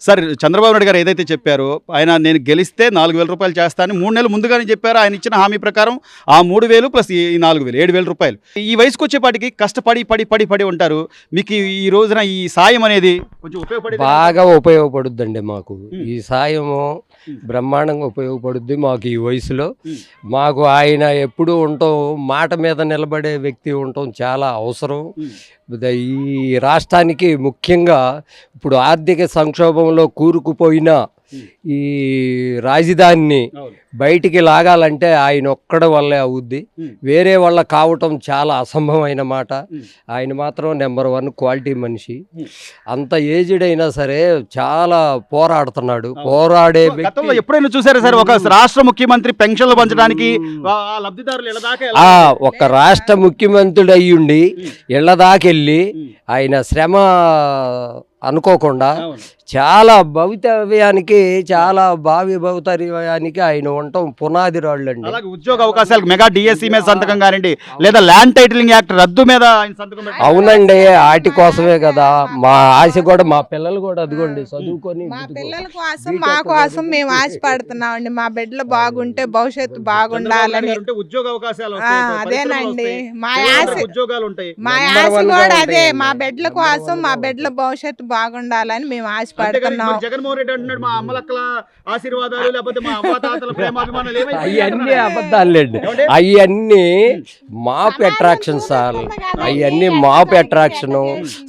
Sir Chandrababu Naidu గారు ఏదైతే చెప్పారో ఆయన నేను గెలిస్తే నాలుగు వేల రూపాయలు చేస్తానని మూడు నెలలు ముందుగానే చెప్పారు. ఆయన ఇచ్చిన హామీ ప్రకారం ఆ మూడు వేలు ప్లస్ ఈ నాలుగు వేలు ఏడు వేల రూపాయలు. ఈ వయసుకు వచ్చేపాటికి కష్టపడి పడి పడి పడి ఉంటారు. మీకు ఈ- రోజున ఈ సాయం అనేది కొంచెం ఉపయోగపడేది బాగా ఉపయోగపడుద్దండి మాకు. ఈ సాయము. బ్రహ్మాండంగా ఉపయోగపడుద్ది మాకు ఈ వయసులో. మాకు ఆయన ఎప్పుడూ ఉండటం మాట మీద నిలబడే వ్యక్తి ఉండటం చాలా అవసరం. ఈ రాష్ట్రానికి ముఖ్యంగా ఇప్పుడు ఆర్థిక సంక్షోభంలో కూరుకుపోయిన. ఈ రాజధానిని. బయటికి లాగాలంటే ఆయన ఒక్కడ వల్లే అవుద్ది. వేరే వాళ్ళ కావటం చాలా అసంభవమైన మాట. ఆయన మాత్రం నెంబర్ వన్ క్వాలిటీ మనిషి. అంత ఏజ్డ్ అయినా సరే చాలా పోరాడుతున్నాడు. పోరాడే ఎప్పుడైనా చూసారా సార్ ఒక రాష్ట్ర ముఖ్యమంత్రి పెన్షన్లు పంచడానికి ఒక రాష్ట్ర ముఖ్యమంత్రుడు అయ్యుండి. ఇళ్ళ దాకెళ్ళి. ఆయన శ్రమ అనుకోకుండా. చాలా భవితవ్యానికి చాలా భావి భవితవ్యానికి ఆయన ఉండటం పునాది రాళ్ళు అండి అలాగే ఉద్యోగ అవకాశాలకు మెగా డిఎస్సి మీద సంతకం కానివ్వండి లేదా ల్యాండ్ టైటిలింగ్ యాక్ట్ రద్దు మీద ఆయన సంతకం పెట్టారు. అవునండి వాటి కోసమే కదా. మా ఆశ కూడా మా పిల్లలు కూడా అదిగోండి చదువుకొని మా. పిల్లల కోసం మా కోసం మేము ఆశపడుతున్నామండి. మా బిడ్డలు బాగుంటే భవిష్యత్తు బాగుండాలని. ఉద్యోగ అవకాశాలు అదేనండి. మా ఆశ ఉద్యోగాలు ఉంటాయి. మా ఆశ కూడా అదే. మా బిడ్డల కోసం మా బిడ్డల భవిష్యత్తు బాగుండాలని మేము అంతేగాని ఆశపడుతున్నాం మరి జగన్మోహన్ రెడ్డి అంటున్నాడు మా అమ్మలక్కల ఆశీర్వాదాలు లేకపోతే మా అవ్వాతాతల ప్రేమాభిమానాలు ఏమైపోయాయి అవన్నీ. అబద్ధాలండి? అవన్నీ మాపు అట్రాక్షన్ సార్ అవన్నీ మాపు అట్రాక్షన్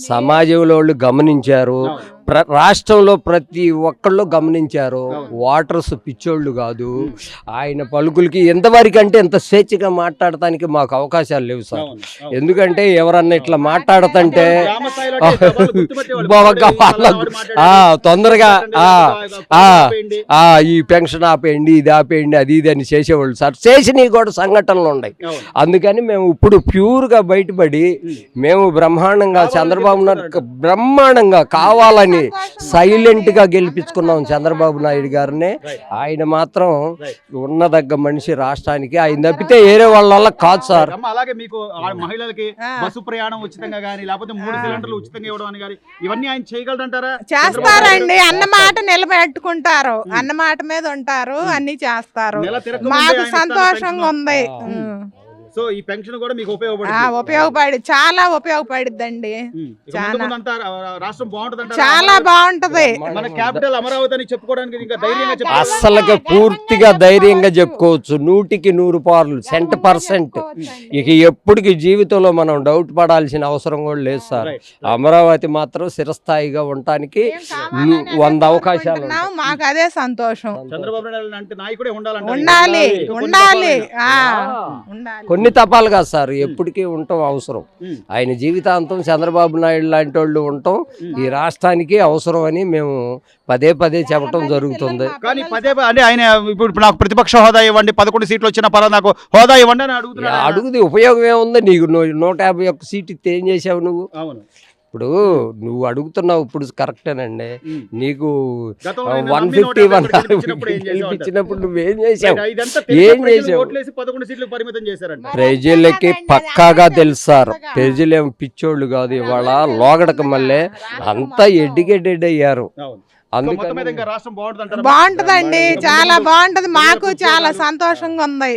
సమాజంలో వాళ్ళు గమనించారు. ప్ర రాష్ట్రంలో ప్రతి ఒక్కళ్ళు గమనించారు. వాటర్స్ పిచ్చోళ్ళు కాదు. ఆయన పలుకులకి ఎంతవరకు అంటే ఎంత స్వేచ్ఛగా మాట్లాడటానికి మాకు అవకాశాలు లేవు సార్. ఎందుకంటే ఎవరన్నా ఇట్లా మాట్లాడుతుంటే తొందరగా ఈ పెన్షన్ ఆపేయండి ఇది ఆపేయండి అది ఇది అని చేసేవాళ్ళు సార్. చేసినవి కూడా సంఘటనలు ఉన్నాయి. అందుకని మేము ఇప్పుడు ప్యూర్గా బయటపడి మేము బ్రహ్మాండంగా చంద్రబాబు నాయుడు బ్రహ్మాండంగా కావాలని సైలెంట్గా గెలిపించుకున్నాం చంద్రబాబు నాయుడు గారిని. ఆయన మాత్రం ఉన్నదగ్గ మనిషి రాష్ట్రానికి. ఆయన తప్పితే వేరే వాళ్ళ వల్ల కాదు సార్. అమ్మ, అలాగే మీకు ఆ మహిళలకి. బస్సు ప్రయాణం ఉచితంగా గానీ లేకపోతే మూడు సిలిండర్లు ఉచితంగా ఇవ్వడం అని గానీ ఇవన్నీ ఆయన చేయగలడంటారా చేస్తారండి. అన్న మాట నిలబెట్టుకుంటారు. అన్న మాట మీద ఉంటారు. అన్ని చేస్తారు. మాకు సంతోషంగా ఉంది. సో ఈ పెన్షన్ కూడా మీకు ఆ, ఉపయోగపడుతుంది ఉపయోగపడి చాలా ఉపయోగపడిద్దండి. చాలా. రాష్ట్రం బాగుంటుంది చాలా బాగుంటది. మన క్యాపిటల్ అమరావతి అని చెప్పుకోవడానికి ఇంకా ధైర్యంగా చెప్పాలి అస్సలుగా పూర్తిగా ధైర్యంగా చెప్పుకోవచ్చు. నూటికి నూరు పార్లు సెంట్ పర్సెంట్. ఇక ఎప్పటికి జీవితంలో మనం డౌట్ పడాల్సిన అవసరం కూడా లేదు సార్. అమరావతి మాత్రం స్థిరస్థాయిగా ఉండటానికి వంద అవకాశాలు మాకు అదే సంతోషం. చంద్రబాబు నాయుడు అంటే నాయకుడే. ఉండాలి ఉండాలి. ఉండాలి. కొన్ని తపాలు కాదు సార్ ఎప్పటికీ ఉండటం అవసరం. ఆయన జీవితాంతం చంద్రబాబు నాయుడు లాంటి వాళ్ళు ఉండటం ఈ రాష్ట్రానికి అవసరం అని మేము పదే పదే చెప్పటం జరుగుతుంది. కానీ పదే అంటే ఆయన ఇప్పుడు నాకు ప్రతిపక్ష హోదా ఇవ్వండి పదకొండు సీట్లు వచ్చిన పర్వాలేదు నాకు హోదా ఇవ్వండి అని అడుగుతున్నాడు ఆయన. అడుగుది ఉపయోగం ఏముంది? నీకు నూ- నూట యాభై ఒక్క సీట్ ఇస్తే ఏం చేసావు నువ్వు? అవును. ఇప్పుడు నువ్వు అడుగుతున్నావు ఇప్పుడు కరెక్టేనండి. నీకు వన్ ఫిఫ్టీ వన్. గెలిపించినప్పుడు నువ్వేం చేసావు? ఏం చేసావు? ప్రజలకి పక్కాగా తెలుసు సార్ ప్రజలేం పిచ్చోళ్ళు కాదు ఇవాళ లోగడక మళ్ళీ అంతా ఎడ్డిగెడ్డెడ్ అయ్యారు. బాగుంటదండి చాలా బాగుంటది. మాకు చాలా సంతోషంగా ఉంది.